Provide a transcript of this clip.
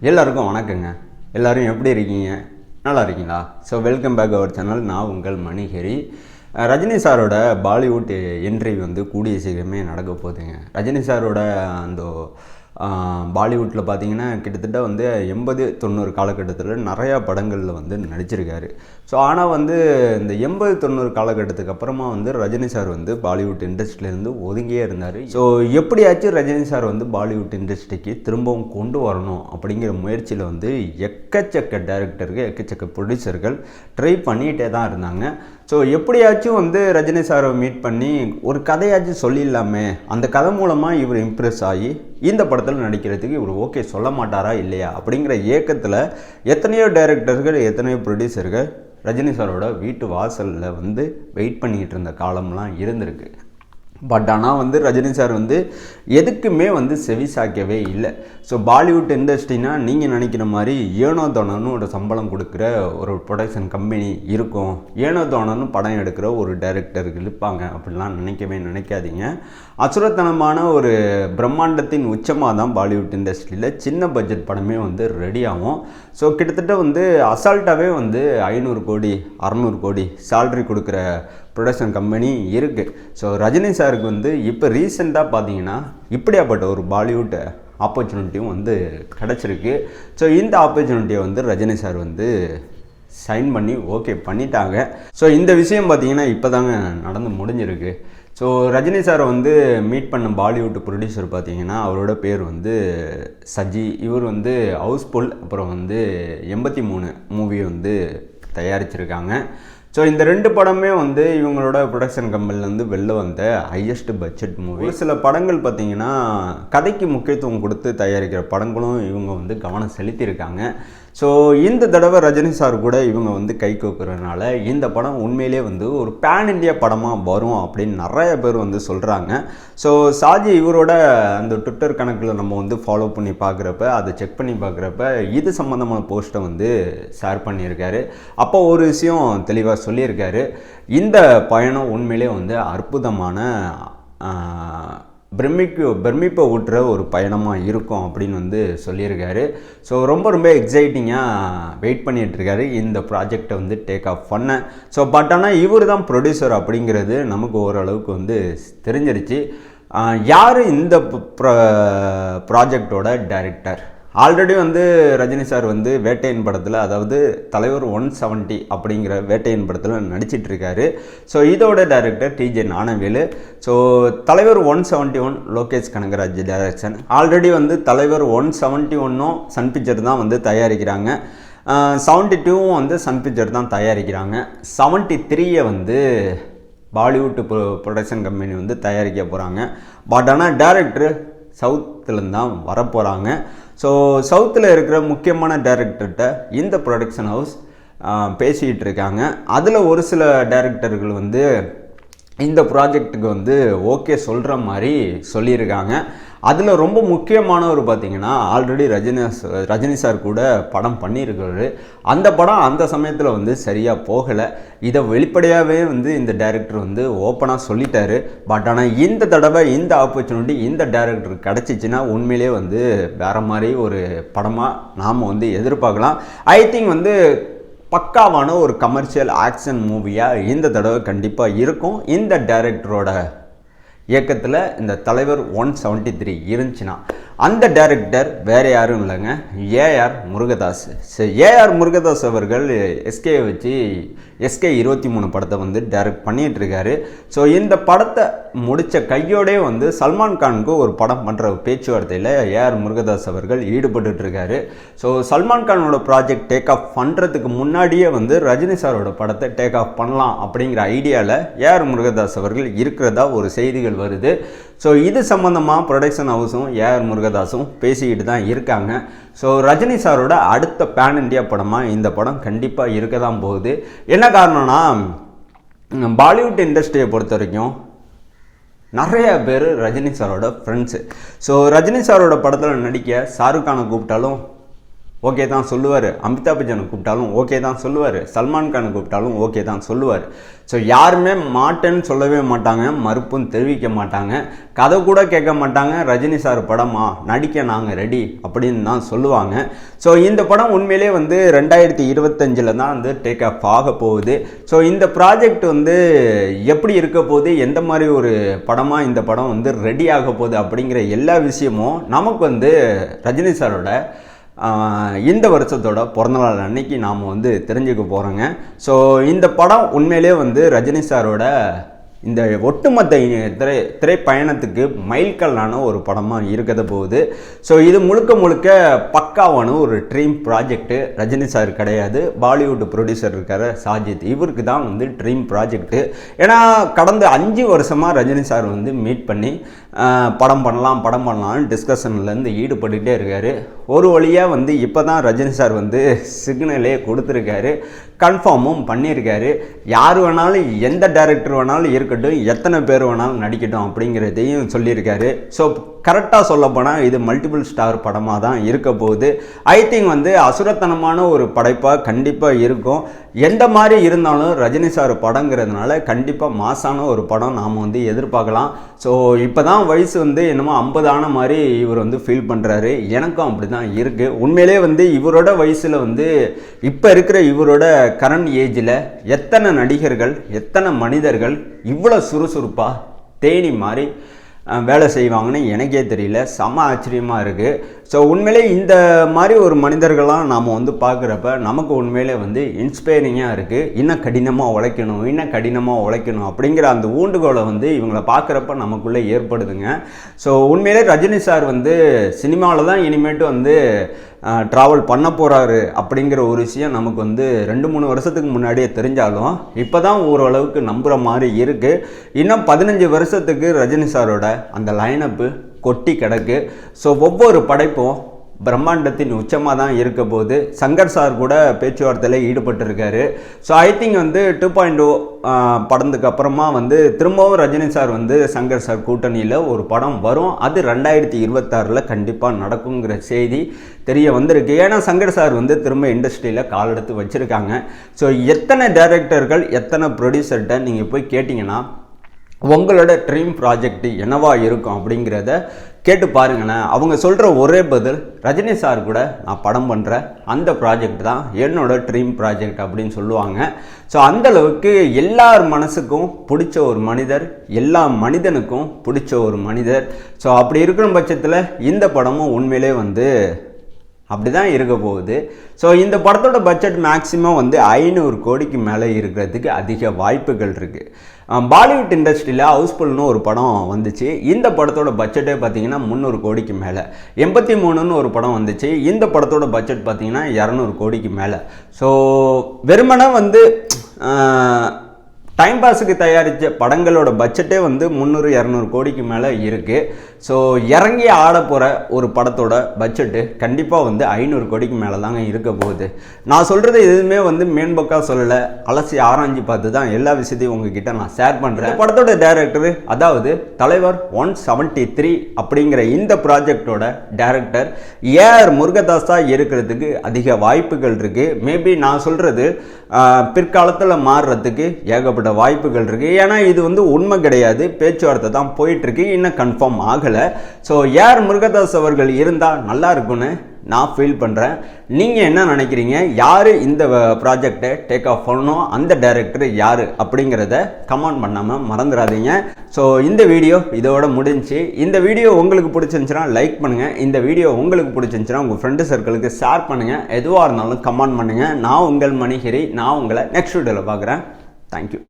எல்லாருக்கும் வணக்கங்க. எல்லோரும் எப்படி இருக்கீங்க? நல்லா இருக்கீங்களா? So welcome back our channel நான் உங்கள் மணிஹரி ரஜினி சாரோட பாலிவுட் என்ட்ரி வந்து கூடிய சீக்கிரமே நடக்க போகுதுங்க. ரஜினி சாரோட அந்த பாலிவுட்டில் பார்த்தீங்கன்னா கிட்டத்தட்ட வந்து எண்பது தொண்ணூறு காலகட்டத்தில் நிறையா படங்களில் வந்து நடிச்சிருக்காரு. ஸோ ஆனால் வந்து இந்த எண்பது தொண்ணூறு காலகட்டத்துக்கு அப்புறமா வந்து ரஜினி சார் வந்து பாலிவுட் இண்டஸ்ட்ரியிலேருந்து ஒதுங்கியே இருந்தார். ஸோ எப்படியாச்சும் ரஜினி சார் வந்து பாலிவுட் இண்டஸ்ட்ரிக்கு திரும்பவும் கொண்டு வரணும் அப்படிங்கிற முயற்சியில் வந்து எக்கச்சக்க டைரக்டர்கள் எக்கச்சக்க ப்ரொடியூசர்கள் ட்ரை பண்ணிகிட்டே தான் இருந்தாங்க. ஸோ எப்படியாச்சும் வந்து ரஜினி சாரை மீட் பண்ணி ஒரு கதையாச்சும் சொல்லிடலாமே. அந்த கதை மூலமாக இவர் இம்ப்ரெஸ் ஆகி இந்த படத்தில் நடிக்கிறதுக்கு இவர் ஓகே சொல்ல மாட்டாரா இல்லையா அப்படிங்கிற ஏக்கத்தில் எத்தனையோ டைரக்டர்கள் எத்தனையோ ப்ரொடியூசர்கள் ரஜினி சாரோட வீட்டு வாசலில் வந்து வெயிட் பண்ணிக்கிட்டு இருந்த காலம்லாம் இருந்திருக்கு. பட் ஆனால் வந்து ரஜினி சார் வந்து எதுக்குமே வந்து செவி சாய்க்கவே இல்லை ஸோ பாலிவுட் இண்டஸ்ட்ரினா நீங்கள் நினைக்கிற மாதிரி ஏனோ தோணன்னு ஒரு சம்பளம் கொடுக்குற ஒரு ப்ரொடக்ஷன் கம்பெனி இருக்கும். ஏனோ தோணன்னு படம் எடுக்கிற ஒரு டைரக்டர்கள் இருப்பாங்க அப்படிலாம் நினைக்கவே நினைக்காதீங்க. அசுரத்தனமான ஒரு பிரம்மாண்டத்தின் உச்சமாக தான் பாலிவுட் இண்டஸ்ட்ரியில் சின்ன பட்ஜெட் படமே வந்து ரெடி ஆகும். ஸோ கிட்டத்தட்ட வந்து அசால்ட்டாகவே வந்து ஐநூறு கோடி அறநூறு கோடி சேல்ரி கொடுக்குற ப்ரொடக்ஷன் கம்பெனி இருக்குது ஸோ ரஜினி சாருக்கு வந்து இப்போ ரீசெண்டாக பார்த்தீங்கன்னா இப்படியாப்பட்ட ஒரு பாலிவுட் ஆப்பர்ச்சுனிட்டியும் வந்து கிடச்சிருக்கு. ஸோ இந்த ஆப்பர்ச்சுனிட்டியை வந்து ரஜினி சார் வந்து சைன் பண்ணி ஓகே பண்ணிட்டாங்க. ஸோ இந்த விஷயம் பார்த்தீங்கன்னா இப்போ தாங்க நடந்து முடிஞ்சிருக்கு. ஸோ ரஜினி சாரை வந்து மீட் பண்ண பாலிவுட் ப்ரொடியூசர் பார்த்தீங்கன்னா அவரோட பேர் வந்து சஜி. இவர் வந்து ஹவுஸ்ஃபுல் அப்புறம் வந்து எண்பத்தி மூணு மூவி வந்து தயாரிச்சிருக்காங்க. ஸோ இந்த ரெண்டு படமே வந்து இவங்களோட ப்ரொடக்ஷன் கம்பெனிலேருந்து வெளில வந்த ஹையஸ்ட் பட்ஜெட் மூவி சில படங்கள் பார்த்தீங்கன்னா கதைக்கு முக்கியத்துவம் கொடுத்து தயாரிக்கிற படங்களும் இவங்க வந்து கவனம் செலுத்தியிருக்காங்க. ஸோ இந்த தடவை ரஜினி சார் கூட இவங்க வந்து கை கோக்குறதுனால இந்த படம் உண்மையிலே வந்து ஒரு பேன் இண்டியா படமாக வரும் அப்படின்னு நிறைய பேர் வந்து சொல்கிறாங்க ஸோ சாஜி இவரோட அந்த ட்விட்டர் கணக்கில் நம்ம வந்து ஃபாலோ பண்ணி பார்க்குறப்ப அதை செக் பண்ணி பார்க்குறப்ப இது சம்மந்தமான போஸ்ட்டை வந்து ஷேர் பண்ணியிருக்காரு. அப்போ ஒரு விஷயம் தெளிவாக சொல்லியிருக்காரு. இந்த பயணம் உண்மையிலே வந்து அற்புதமான பிரமிக்கு பிரமிப்பை ஊட்டுற ஒரு பயணமாக இருக்கும் அப்படின்னு வந்து சொல்லியிருக்காரு. ஸோ ரொம்ப ரொம்ப எக்ஸைட்டிங்காக வெயிட் பண்ணிகிட்ருக்காரு இந்த ப்ராஜெக்டை வந்து டேக் ஆஃப் பண்ணேன் ஸோ பட் ஆனால் இவர் தான் ப்ரொடியூசர் அப்படிங்கிறது நமக்கு ஓரளவுக்கு வந்து தெரிஞ்சிருச்சு. யார் இந்த ப்ராஜெக்டோட டைரக்டர் ஆல்ரெடி வந்து ரஜினி சார் வந்து வேட்டையன் படத்தில் அதாவது தலைவர் ஒன் செவன்ட்டி அப்படிங்கிற வேட்டையன் படத்தில் நடிச்சிட்ருக்காரு. ஸோ இதோட director TJ Gnanavel so Thalaivar one seventy one Lokesh Kanagaraj direction already வந்து தலைவர் ஒன் செவன்ட்டி ஒன்னும் சன் பிக்சர் தான் வந்து தயாரிக்கிறாங்க. செவன்ட்டி டூவும் வந்து சன் பிக்சர் தான் தயாரிக்கிறாங்க. செவன்ட்டி த்ரீயை வந்து பாலிவுட் ப்ரொடக்ஷன் கம்பெனி வந்து தயாரிக்க போகிறாங்க பட் ஆனால் டேரக்டர் சவுத்துலேருந்து தான் வரப்போகிறாங்க ஸோ சவுத்தில் இருக்கிற முக்கியமான டேரக்டர்கிட்ட இந்த ப்ரொடக்ஷன் ஹவுஸ் பேசிக்கிட்டு இருக்காங்க. அதில் ஒரு சில டேரக்டர்கள் வந்து இந்த ப்ராஜெக்ட்டுக்கு வந்து ஓகே சொல்கிற மாதிரி சொல்லியிருக்காங்க. அதில் ரொம்ப முக்கியமானவர் பார்த்தீங்கன்னா ஆல்ரெடி ரஜினி ரஜினி சார் கூட படம் பண்ணியிருக்காரு. அந்த படம் அந்த சமயத்தில் வந்து சரியாக போகலை. இதை வெளிப்படையாகவே வந்து இந்த டைரக்டர் வந்து ஓப்பனாக சொல்லிட்டாரு. பட் ஆனால் இந்த தடவை இந்த ஆப்பர்ச்சுனிட்டி இந்த டைரக்டர் கிடச்சிச்சின்னா உண்மையிலே வந்து வேறு மாதிரி ஒரு படமாக நாம் வந்து எதிர்பார்க்கலாம். ஐ திங்க் வந்து பக்காவான ஒரு கமர்ஷியல் ஆக்ஷன் மூவியாக இந்த தடவை கண்டிப்பாக இருக்கும். இந்த டைரக்டரோட இயக்கத்தில் இந்த தலைவர் ஒன் செவன்ட்டி த்ரீ இருந்துச்சுன்னா அந்த டைரக்டர் வேறு யாரும் இல்லைங்க. ஏஆர் முருகதாஸ். ஏஆர் முருகதாஸ் அவர்கள் எஸ்கே வச்சு எஸ்கே இருபத்தி மூணு படத்தை வந்து டைரக்ட் பண்ணிட்டு இருக்காரு ஸோ இந்த படத்தை முடித்த கையோடே வந்து சல்மான் கானுக்கு ஒரு படம் பண்ணுற பேச்சுவார்த்தையில் ஏஆர் முருகதாஸ் அவர்கள் ஈடுபட்டுட்டு இருக்காரு ஸோ சல்மான் கானோட ப்ராஜெக்ட் டேக் ஆஃப் பண்ணுறதுக்கு முன்னாடியே வந்து ரஜினி சாரோட படத்தை டேக் ஆஃப் பண்ணலாம் அப்படிங்கிற ஐடியாவில் ஏஆர் முருகதாஸ் அவர்கள் இருக்கிறதா ஒரு செய்திகள் வருது. ஸோ இது சம்மந்தமாக ப்ரொடக்ஷன் ஹவுஸும் ஏஆர் முருகதாஸும் பேசிக்கிட்டு தான் இருக்காங்க. ஸோ ரஜினி சாரோட அடுத்த பேன் இண்டியா படமாக இந்த படம் கண்டிப்பாக இருக்க தான் போகுது. என்ன காரணம்னா பாலிவுட் இண்டஸ்ட்ரியை பொறுத்த வரைக்கும் நிறைய பேர் ரஜினி சாரோட ஃப்ரெண்ட்ஸு ஸோ ரஜினி சாரோட படத்தில் நடிக்க ஷாருக் கானை கூப்பிட்டாலும் ஓகே தான் சொல்லுவார். அமிதாப் பச்சனை கூப்பிட்டாலும் ஓகே தான் சொல்லுவார். சல்மான் கானை கூப்பிட்டாலும் ஓகே தான் சொல்லுவார். ஸோ யாருமே மாட்டேன்னு சொல்லவே மாட்டாங்க மறுப்பும் தெரிவிக்க மாட்டாங்க கதை கூட கேட்க மாட்டாங்க. ரஜினி சார் படமா? நடிக்க நாங்கள் ரெடி அப்படின்னு தான் சொல்லுவாங்க. ஸோ இந்த படம் உண்மையிலே வந்து ரெண்டாயிரத்தி இருபத்தஞ்சில் தான் வந்து டேக் ஆஃப் ஆக போகுது. ஸோ இந்த ப்ராஜெக்ட் வந்து எப்படி இருக்க போகுது? எந்த மாதிரி ஒரு படமாக இந்த படம் வந்து ரெடி ஆக போகுது அப்படிங்கிற எல்லா விஷயமும் நமக்கு வந்து ரஜினி சாரோட இந்த வருஷத்தோட பிறந்தநாள் அன்னைக்கு நாம் வந்து தெரிஞ்சுக்க போகிறோங்க ஸோ இந்த படம் உண்மையிலே வந்து ரஜினி சாரோட இந்த ஒட்டுமொத்த திரை திரைப்பயணத்துக்கு மைல்கல்லான ஒரு படமாக இருக்கிறத போகுது. ஸோ இது முழுக்க முழுக்க பக்காவான ஒரு ட்ரீம் ப்ராஜெக்ட்டு ரஜினி சார் கிடையாது. பாலிவுட் ப்ரொடியூசர் இருக்கார் சாஜித். இவருக்கு தான் வந்து ட்ரீம் ப்ராஜெக்ட்டு ஏன்னா கடந்த அஞ்சு வருஷமாக ரஜினி சார் வந்து மீட் பண்ணி படம் பண்ணலாம் படம் பண்ணலாம்னு டிஸ்கஷன்லேருந்து ஈடுபட்டுகிட்டே இருக்காரு. ஒரு வழியாக வந்து இப்போ தான் ரஜினி சார் வந்து சிக்னலே கொடுத்துருக்காரு. கன்ஃபார்மும் பண்ணியிருக்காரு. யார் வேணாலும் எந்த டேரக்டர் வேணாலும் இருக்கட்டும் எத்தனை பேர் வேணாலும் நடிக்கட்டும் அப்படிங்கிறதையும் சொல்லியிருக்காரு. ஸோ கரெக்டாக சொல்ல போனால் இது மல்டிபிள் ஸ்டார் படமாக தான் இருக்க போகுது. ஐ திங்க் வந்து அசுரத்தனமான ஒரு படைப்பாக கண்டிப்பாக இருக்கும். எந்த மாதிரி இருந்தாலும் ரஜினி சார் படங்கிறதுனால கண்டிப்பாக மாசான ஒரு படம் நாம் வந்து எதிர்பார்க்கலாம். ஸோ இப்போ தான் வயசு வந்து என்னமோ ஐம்பதான மாதிரி இவர் வந்து ஃபீல் பண்ணுறாரு எனக்கும் அப்படி தான் இருக்குது உண்மையிலே வந்து இவரோட வயசில் வந்து இப்போ இருக்கிற இவரோட கரண்ட் ஏஜில் எத்தனை நடிகர்கள் எத்தனை மனிதர்கள் இவ்வளோ சுறுசுறுப்பாக தேனி மாதிரி வேலை செய்வாங்கன்னு எனக்கே தெரியல. செம ஆச்சரியமாக இருக்குது ஸோ உண்மையிலே இந்த மாதிரி ஒரு மனிதர்கள்லாம் நாம் வந்து பார்க்குறப்ப நமக்கு உண்மையிலே வந்து இன்ஸ்பைரிங்காக இருக்குது இன்னும் கடினமாக உழைக்கணும் இன்னும் கடினமாக உழைக்கணும் அப்படிங்கிற அந்த ஊண்டுகோலை வந்து இவங்கள பார்க்குறப்ப நமக்குள்ளே ஏற்படுதுங்க. ஸோ உண்மையிலே ரஜினி சார் வந்து சினிமாவில் தான் இனிமேட்டு வந்து ட்ராவல் பண்ண போகிறாரு அப்படிங்கிற ஒரு விஷயம் நமக்கு வந்து ரெண்டு மூணு வருஷத்துக்கு முன்னாடியே தெரிஞ்சாலும் இப்போ தான் ஓரளவுக்கு நம்புகிற மாதிரி இருக்குது இன்னும் பதினஞ்சு வருஷத்துக்கு ரஜினி சாரோட அந்த லைனப்பு கொட்டி கிடக்கு. ஸோ ஒவ்வொரு படைப்பும் பிரம்மாண்டத்தின் உச்சமாக தான் இருக்க போது சங்கர் சார் கூட பேச்சுவார்த்தையில் ஈடுபட்டிருக்காரு. ஸோ ஐ திங்க் வந்து டூ பாயிண்ட் ஓ படத்துக்கு அப்புறமா வந்து திரும்பவும் ரஜினி சார் வந்து சங்கர் சார் கூட்டணியில் ஒரு படம் வரும். அது ரெண்டாயிரத்தி இருபத்தாறில் கண்டிப்பாக நடக்குங்கிற செய்தி தெரிய வந்திருக்கு. ஏன்னா சங்கர் சார் வந்து திரும்ப இண்டஸ்ட்ரியில் கால் எடுத்து வச்சுருக்காங்க. ஸோ எத்தனை டைரக்டர்கள் எத்தனை ப்ரொடியூசர்கிட்ட நீங்கள் போய் கேட்டிங்கன்னா உங்களோட ட்ரீம் ப்ராஜெக்ட் என்னவா இருக்கும் அப்படிங்கிறத கேட்டு பாருங்களேன் அவங்க சொல்கிற ஒரே பதில் ரஜினி சார் கூட நான் படம் பண்ணுற அந்த ப்ராஜெக்ட் தான் என்னோட ட்ரீம் ப்ராஜெக்ட் அப்படின்னு சொல்லுவாங்க. ஸோ அந்த அளவுக்கு எல்லார் மனசுக்கும் பிடிச்ச ஒரு மனிதர் எல்லா மனிதனுக்கும் பிடிச்ச ஒரு மனிதர். ஸோ அப்படி இருக்கிற பட்சத்தில் இந்த படமும் உண்மையிலே வந்து அப்படி தான் இருக்க போகுது. ஸோ இந்த படத்தோட பட்ஜெட் மேக்ஸிமம் வந்து ஐநூறு கோடிக்கு மேலே இருக்கிறதுக்கு அதிக வாய்ப்புகள் இருக்குது பாலிவுட் இண்டஸ்ட்ரியில் ஹவுஸ்ஃபுல்னு ஒரு படம் வந்துச்சு. இந்த படத்தோட பட்ஜெட்டே பார்த்தீங்கன்னா முந்நூறு கோடிக்கு மேலே. எண்பத்தி மூணுன்னு ஒரு படம் வந்துச்சு. இந்த படத்தோட பட்ஜெட் பார்த்தீங்கன்னா இரநூறு கோடிக்கு மேலே. ஸோ வெறுமனே வந்து டைம் பாஸுக்கு தயாரித்த படங்களோட பட்ஜெட்டே வந்து முந்நூறு இரநூறு கோடிக்கு மேலே இருக்குது ஸோ இறங்கி ஆட போகிற ஒரு படத்தோட பட்ஜெட்டு கண்டிப்பாக வந்து ஐநூறு கோடிக்கு மேலே தாங்க இருக்க போகுது. நான் சொல்கிறது எதுவுமே வந்து மேன்போக்காக சொல்லலை. அலசி ஆராய்ஞ்சு பார்த்து தான் எல்லா விஷயத்தையும் உங்ககிட்ட நான் ஷேர் பண்ணுறேன் படத்தோட டைரக்டர் அதாவது தலைவர் ஒன் செவன்ட்டி த்ரீ அப்படிங்கிற இந்த ப்ராஜெக்டோட டேரக்டர் ஏஆர் முருகதாஸாக இருக்கிறதுக்கு அதிக வாய்ப்புகள் இருக்குது மேபி நான் சொல்கிறது பிற்காலத்தில் மாறுறதுக்கு ஏகப்பட்ட வாய்ப்புகள் இருக்குது ஏன்னா இது வந்து உண்மை கிடையாது. பேச்சுவார்த்தை தான் போயிட்டுருக்கு. இன்னும் கன்ஃபார்ம் ஆகலை. ஸோ யார் முருகதாஸ் அவர்கள் இருந்தால் நல்லா இருக்கும்னு நான் ஃபீல் பண்ணுறேன் நீங்கள் என்ன நினைக்கிறீங்க? யார் இந்த ப்ராஜெக்டை டேக் ஆஃப் பண்ணணும்? அந்த டைரக்டர் யார்? அப்படிங்கிறத கமெண்ட் பண்ணாமல் மறந்துடாதீங்க ஸோ இந்த வீடியோ இதோட முடிஞ்சு இந்த வீடியோ உங்களுக்கு பிடிச்சிருந்துச்சுன்னா லைக் பண்ணுங்கள் இந்த வீடியோ உங்களுக்கு பிடிச்சிருந்துச்சுன்னா உங்கள் ஃப்ரெண்டு சர்க்கிளுக்கு ஷேர் பண்ணுங்கள் எதுவாக இருந்தாலும் கமெண்ட் பண்ணுங்கள் நான் உங்கள் மணிகிரி. நான் உங்களை நெக்ஸ்ட் வீடியோவில் பார்க்குறேன். தேங்க்யூ